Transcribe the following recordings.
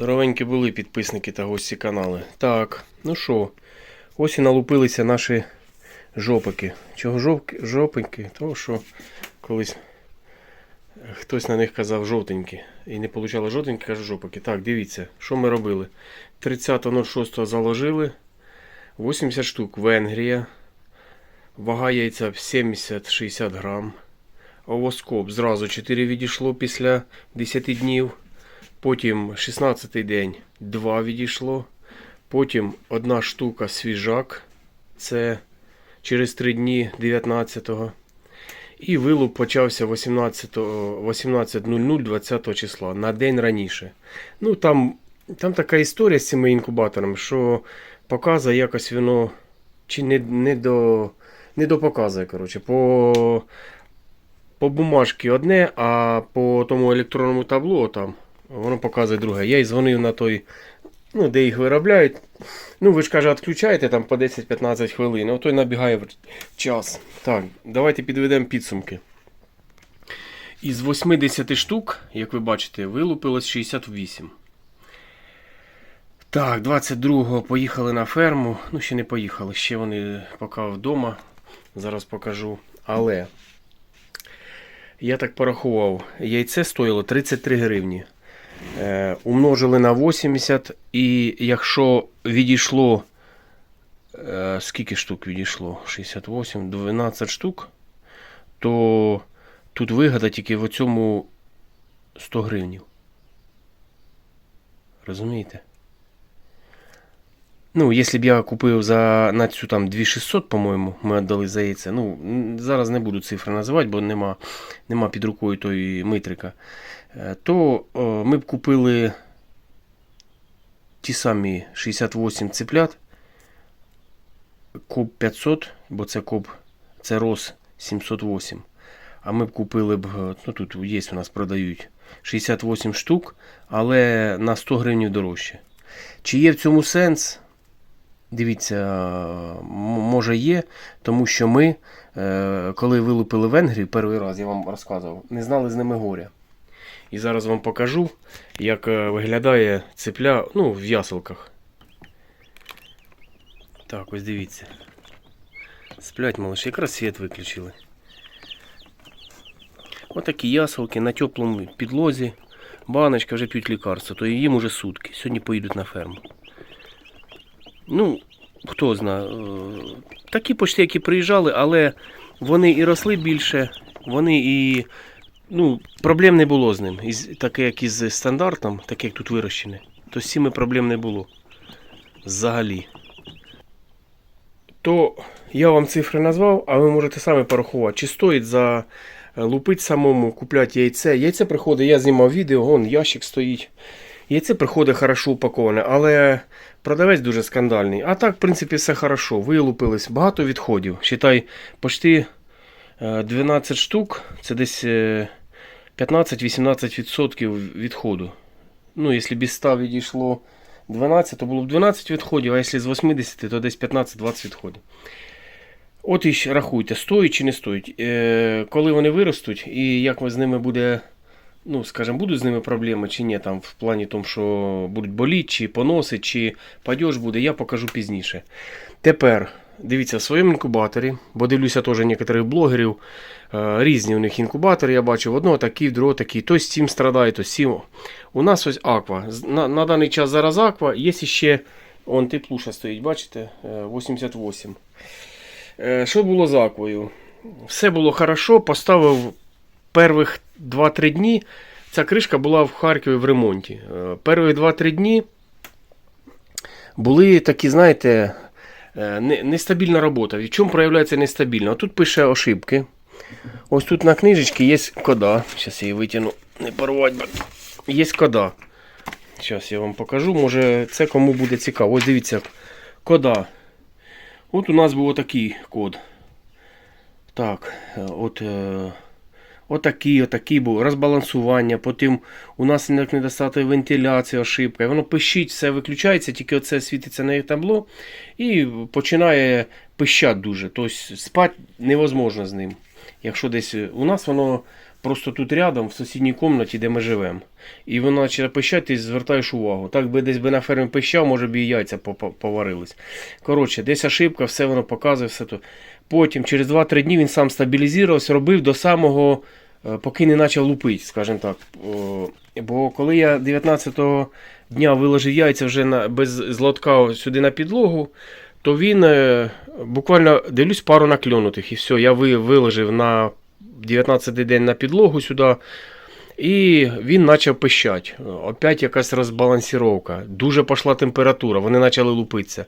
Здоровенькі були підписники та гості канали. Так, ну що, ось і налупилися наші жопики. Чого жовки, жопики? Того, що колись хтось на них казав жовтенькі. І не получало жовтенькі, каже жопики. Так, дивіться, що ми робили. 30.06 заложили. 80 штук Венгрія. Вага яйця 70-60 грам. Овоскоп зразу 4 відійшло після 10 днів. Потім 16-й день 2 відійшло. Потім одна штука свіжак. Це через 3 дні 19-го. І вилуп почався 18 18.00 20 числа на день раніше. Ну там, там така історія з цими інкубаторами, що показує якось воно чи не, не до. Не допоказує, коротше. По, по бумажці одне, а по тому електронному табло там воно показує друге. Я й дзвонив на той, ну, де їх виробляють. Ну, ви ж каже, відключаєте там по 10-15 хвилин, а той набігає час. Так, давайте підведемо підсумки. Із 80 штук, як ви бачите, вилупилось 68. Так, 22-го поїхали на ферму. Ну, ще не поїхали, ще вони поки вдома. Зараз покажу. Але я так порахував, яйце стоїло 33 гривні. Е, умножили на 80, і якщо відійшло. Е, скільки штук відійшло? 68, 12 штук, то тут вигода тільки в цьому 100 гривнів. Розумієте? Ну, якщо б я купив за на цю там 2600, по-моєму, ми віддали за яйце. Ну, зараз не буду цифри називати, бо нема, нема під рукою тої митрика. Е, То о, ми б купили ті самі 68 цеплят, Коп 500, бо це Коп, це Рос 708. А ми б купили б, е, ну тут є у нас продають 68 штук, але на 100 гривень дорожче. Чи є в цьому сенс? Дивіться, може є, тому що ми, е, коли вилупили Венгрію, перший раз я вам розказував, не знали з ними горя. І зараз вам покажу, як е, виглядає цепля ну, в яселках. Так, ось дивіться. Сплять малыші, якраз світ виключили. Отакі яселки на теплому підлозі. Баночка вже п'ють лікарство, то їм уже сутки. Сьогодні поїдуть на ферму. Ну, хто знає. е, Такі почти, які приїжджали, але вони і росли більше, вони і. Ну, проблем не було з ним. Таке, як із стандартом, таке, як тут вирощене, то з цими проблем не було. Взагалі. То я вам цифри назвав, а ви можете самі порахувати, чи стоїть за е, лупить самому, купляти яйце. Яйце приходить, я знімав відео, вон ящик стоїть. Яйце приходить хорошо упаковане, але продавець дуже скандальний. А так, в принципі, все хорошо. Вилупились, багато відходів. Считай, почти е, 12 штук, це десь е, 15-18% відходу. Ну, якщо без 100 відійшло 12, то було б 12 відходів, а якщо з 80, то десь 15-20 відходів. От і рахуйте, стоїть чи не стоїть. Е, коли вони виростуть, і як з ними буде, ну, скажімо, будуть з ними проблеми чи ні, там, в плані тому, що будуть боліти, чи поносить, чи падеж буде, я покажу пізніше. Тепер, дивіться, в своєму інкубаторі, бо дивлюся теж некоторих блогерів, е, різні у них інкубатори, я бачу, в одного такий, в другого такий, то з цим страдає, то з цим. У нас ось аква. На, на даний час зараз аква, є ще, он теплуша стоїть, бачите, е, 88. Е, Що було з аквою? Все було хорошо, поставив перших 2-3 дні. Ця кришка була в Харкові в ремонті. Е, Перші 2-3 дні були такі, знаєте, е, нестабільна робота. В чому проявляється нестабільно? Тут пише ошибки. Ось тут на книжечці є кода. Зараз я її витягну, не порвати. Є кода. Зараз я вам покажу. Може це кому буде цікаво. Ось дивіться, кода. От у нас був отакий код. Так, е, от, отакий, отакий був. Розбалансування. Потім у нас недостатньо вентиляції, ошибка. Воно пищить, все виключається, тільки оце світиться на табло і починає пищати дуже. Тобто спати невозможно з ним. Якщо десь у нас воно просто тут рядом, в сусідній кімнаті, де ми живемо. І вона пищати, ти звертаєш увагу. Так би десь би на фермі пищав, може б і яйця поварились. Коротше, десь ошибка, все воно показує, все то. Потім, через 2-3 дні він сам стабілізувався, робив до самого, е, поки не почав лупити, скажімо так. Бо коли я 19-го дня виложив яйця вже на, без злотка сюди на підлогу, то він е, буквально дивлюсь пару накльонутих. І все, я виложив на 19-й день на підлогу сюди. І він почав пищати. Опять якась розбалансіровка. Дуже пішла температура, вони почали лупитися.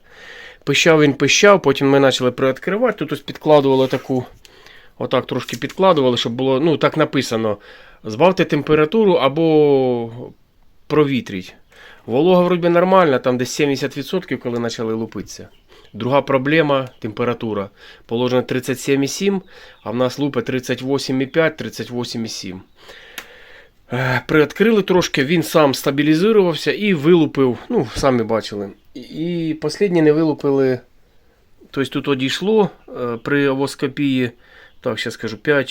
Пищав він пищав, потім ми почали приоткривати. Тут ось підкладували таку, отак трошки підкладували, щоб було, ну так написано. Збавте температуру або провітріть. Волога вроді нормальна, там десь 70%, коли почали лупитися. Друга проблема температура. Положено 37,7, а в нас лупи 38,5, 38,7. Е, Приоткрили трошки, він сам стабілізувався і вилупив, ну, самі бачили. І, і останнє не вилупили. Тобто тут одійшло е, при овоскопії, так, зараз скажу, 5,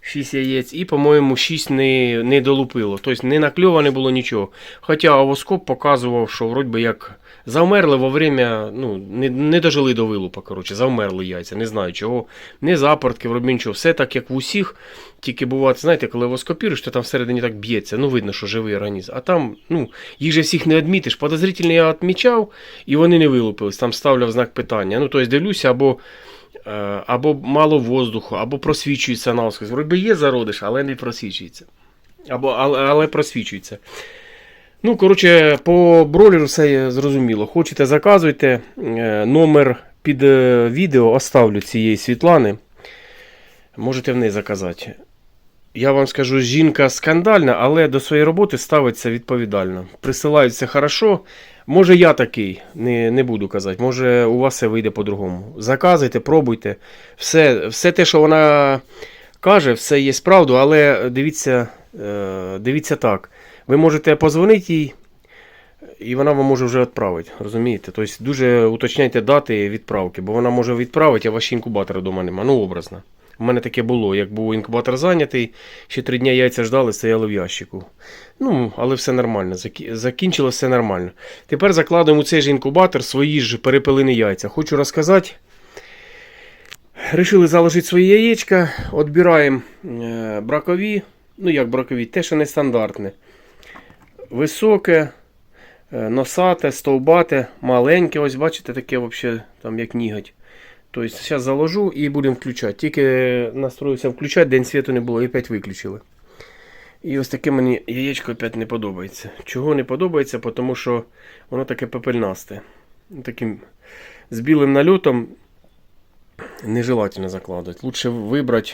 6, 6 яєць, і, по-моєму, 6 не, не долупило. Тобто не накльовано не було нічого. Хоча овоскоп показував, що вроді як завмерли во время, ну, не, не дожили до вилупа, коротше, завмерли яйця, не знаю чого. Не запортки, вроді нічого. Все так, як в усіх. Тільки буває, знаєте, коли овоскопіруєш, то там всередині так б'ється. Ну, видно, що живий організм. А там, ну, їх же всіх не відмітиш. Подозрительно я відмічав, і вони не вилупились. Там ставляв знак питання. Ну, тобто дивлюся, або. Е, або мало воздуху, або просвічується наскрізь. Вроді є зародиш, але не просвічується. Або, але, але просвічується. Ну, коротше, по бролеру все зрозуміло. Хочете, заказуйте. Е, Номер під е, відео оставлю цієї Світлани. Можете в неї заказати. Я вам скажу, жінка скандальна, але до своєї роботи ставиться відповідально. Присилаються хорошо. Може я такий, не, не буду казати. Може у вас все вийде по-другому. Заказуйте, пробуйте. Все, все те, що вона каже, все є справду, але дивіться, е, дивіться так. Ви можете позвонити їй, і вона вам може вже відправити. Розумієте? Тобто дуже уточняйте дати відправки, бо вона може відправити, а ваші інкубатора вдома нема. Ну, образно. У мене таке було, як був інкубатор зайнятий, ще три дні яйця ждали, стояли в ящику. Ну, але все нормально, закі- закінчилось все нормально. Тепер закладуємо у цей же інкубатор свої ж перепелині яйця. Хочу розказати. Рішили заложити свої яєчка, відбираємо е, бракові, ну як бракові, те, що нестандартне. Високе, е, носате, стовбате, маленьке, ось бачите, таке взагалі, там як ніготь. Тобто зараз заложу і будемо включати. Тільки настроївся включати, день світу не було і опять виключили. І ось таке мені яєчко опять не подобається. Чого не подобається? Тому що воно таке пепельнасте. Таким з білим нальотом нежелательно закладувати. Лучше вибрати.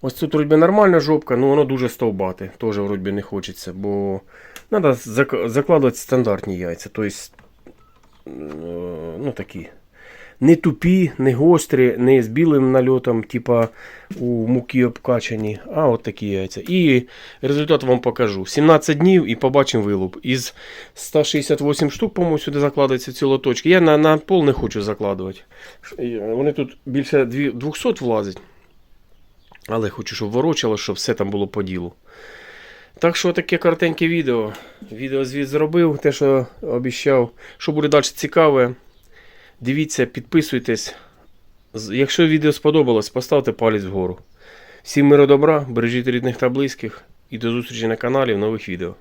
Ось тут вроді нормальна жопка, але воно дуже стовбате. Теж вроді не хочеться, бо треба закладувати стандартні яйця. Тобто, ну такі. Не тупі, не гострі, не з білим нальотом, типа у муки обкачані, а от такі яйця. І результат вам покажу. 17 днів і побачимо вилуп. Із 168 штук, по-моєму, сюди закладаються ці лоточки. Я на, на пол не хочу закладувати. Вони тут більше 200 влазять. Але хочу, щоб ворочало, щоб все там було по ділу. Так що таке коротеньке відео. Відео звіт зробив, те, що обіцяв. Що буде далі цікаве, дивіться, підписуйтесь. Якщо відео сподобалось, поставте палець вгору. Всім миру добра, бережіть рідних та близьких і до зустрічі на каналі в нових відео.